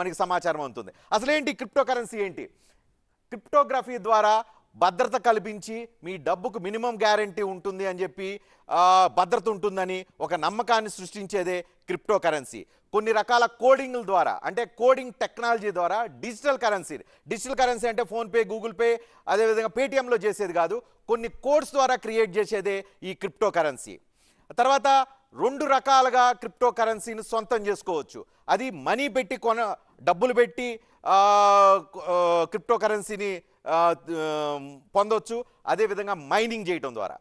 మనకి సమాచారం ఉంటుంది అసలేంటి? క్రిప్టో కరెన్సీ ఏంటి? క్రిప్టోగ్రఫీ ద్వారా భద్రత కల్పించి మీ డబ్బుకు మినిమం గ్యారంటీ ఉంటుంది అని చెప్పి భద్రత ఉంటుందని ఒక నమ్మకాన్ని సృష్టించేదే క్రిప్టో కరెన్సీ కొన్ని రకాల కోడింగ్ల ద్వారా అంటే కోడింగ్ టెక్నాలజీ ద్వారా డిజిటల్ కరెన్సీ. డిజిటల్ కరెన్సీ అంటే ఫోన్పే గూగుల్ పే అదేవిధంగా పేటిఎంలో చేసేది కాదు కొన్ని కోడ్స్ ద్వారా క్రియేట్ చేసేదే ఈ క్రిప్టో కరెన్సీ తర్వాత రెండు రకాలుగా క్రిప్టో కరెన్సీని సొంతం చేసుకోవచ్చు. అది మనీ పెట్టి కొన డబ్బులు పెట్టి క్రిప్టో కరెన్సీని పొందొచ్చు. అదేవిధంగా మైనింగ్ చేయటం ద్వారా.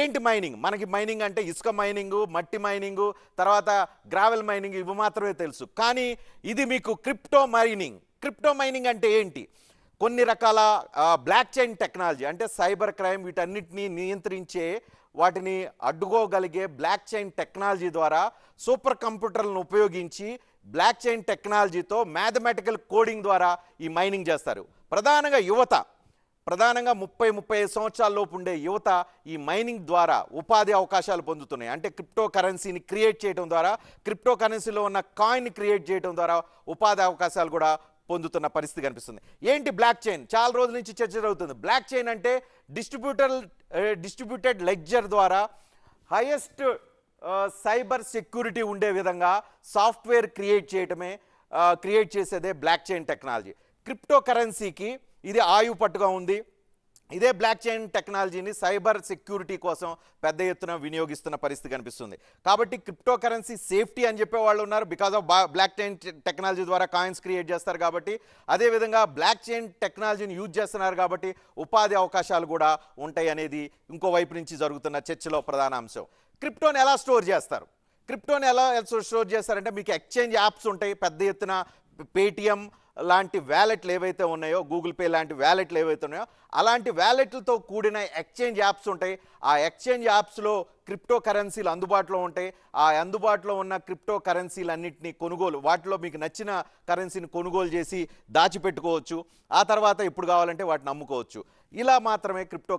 ఏంటి మైనింగ్? మనకి మైనింగ్ అంటే ఇసుక మైనింగ్ మట్టి మైనింగ్ తర్వాత గ్రావెల్ మైనింగ్ ఇవి మాత్రమే తెలుసు. కానీ ఇది మీకు క్రిప్టో మైనింగ్. క్రిప్టో మైనింగ్ అంటే ఏంటి? కొన్ని రకాల బ్లాక్ చైన్ టెక్నాలజీ అంటే సైబర్ క్రైమ్ వీటన్నిటిని నియంత్రించే వాటిని అడ్డుకోగలిగే బ్లాక్ చైన్ టెక్నాలజీ ద్వారా సూపర్ కంప్యూటర్లను ఉపయోగించి బ్లాక్ చైన్ టెక్నాలజీతో మ్యాథమెటికల్ కోడింగ్ ద్వారా ఈ మైనింగ్ చేస్తారు. ప్రధానంగా యువత ప్రధానంగా ముప్పై ముప్పై ఐదు సంవత్సరాలలోపు ఉండే యువత ఈ మైనింగ్ ద్వారా ఉపాధి అవకాశాలు పొందుతున్నాయి. అంటే క్రిప్టో కరెన్సీని క్రియేట్ చేయడం ద్వారా క్రిప్టో కరెన్సీలో ఉన్న కాయిన్ క్రియేట్ చేయడం ద్వారా ఉపాధి అవకాశాలు కూడా పొందుతున్న పరిస్థితి కనిపిస్తుంది. ఏంటి బ్లాక్ చైన్? చాలా రోజుల నుంచి చర్చ జరుగుతుంది. బ్లాక్ చైన్ అంటే డిస్ట్రిబ్యూటర్ డిస్ట్రిబ్యూటెడ్ లెగ్జర్ ద్వారా హయెస్ట్ సైబర్ సెక్యూరిటీ ఉండే విధంగా సాఫ్ట్వేర్ క్రియేట్ చేయటమే క్రియేట్ చేసేదే బ్లాక్ చైన్ టెక్నాలజీ. క్రిప్టో కరెన్సీకి ఇది ఆయువు పట్టుగా ఉంది. ఇదే బ్లాక్ చైన్ టెక్నాలజీని సైబర్ సెక్యూరిటీ కోసం పెద్ద ఎత్తున వినియోగిస్తున్న పరిస్థితి కనిపిస్తుంది. కాబట్టి క్రిప్టో కరెన్సీ సేఫ్టీ అని చెప్పే వాళ్ళు ఉన్నారు. Because of blockchain technology ద్వారా కాయిన్స్ క్రియేట్ చేస్తారు కాబట్టి అదేవిధంగా బ్లాక్ చైన్ టెక్నాలజీని యూజ్ చేస్తున్నారు కాబట్టి ఉపాధి అవకాశాలు కూడా ఉంటాయి అనేది ఇంకో వైపు నుంచి జరుగుతున్న చర్చలో ప్రధాన అంశం. క్రిప్టోని ఎలా స్టోర్ చేస్తారు? క్రిప్టోని ఎలా స్టోర్ చేస్తారంటే మీకు ఎక్స్చేంజ్ యాప్స్ ఉంటాయి. పెద్ద ఎత్తున పేటిఎం లాంటి వ్యాలెట్లు ఏవైతే ఉన్నాయో గూగుల్ పే లాంటి వ్యాలెట్లు ఏవైతే ఉన్నాయో అలాంటి వ్యాలెట్లతో కూడిన ఎక్స్చేంజ్ యాప్స్ ఉంటాయి. ఆ ఎక్స్చేంజ్ యాప్స్లో క్రిప్టో కరెన్సీలు అందుబాటులో ఉంటాయి. ఆ అందుబాటులో ఉన్న క్రిప్టో కరెన్సీలన్నింటినీ కొనుగోలు వాటిలో మీకు నచ్చిన కరెన్సీని కొనుగోలు చేసి దాచిపెట్టుకోవచ్చు. ఆ తర్వాత ఇప్పుడు కావాలంటే వాటిని అమ్ముకోవచ్చు. ఇలా మాత్రమే క్రిప్టో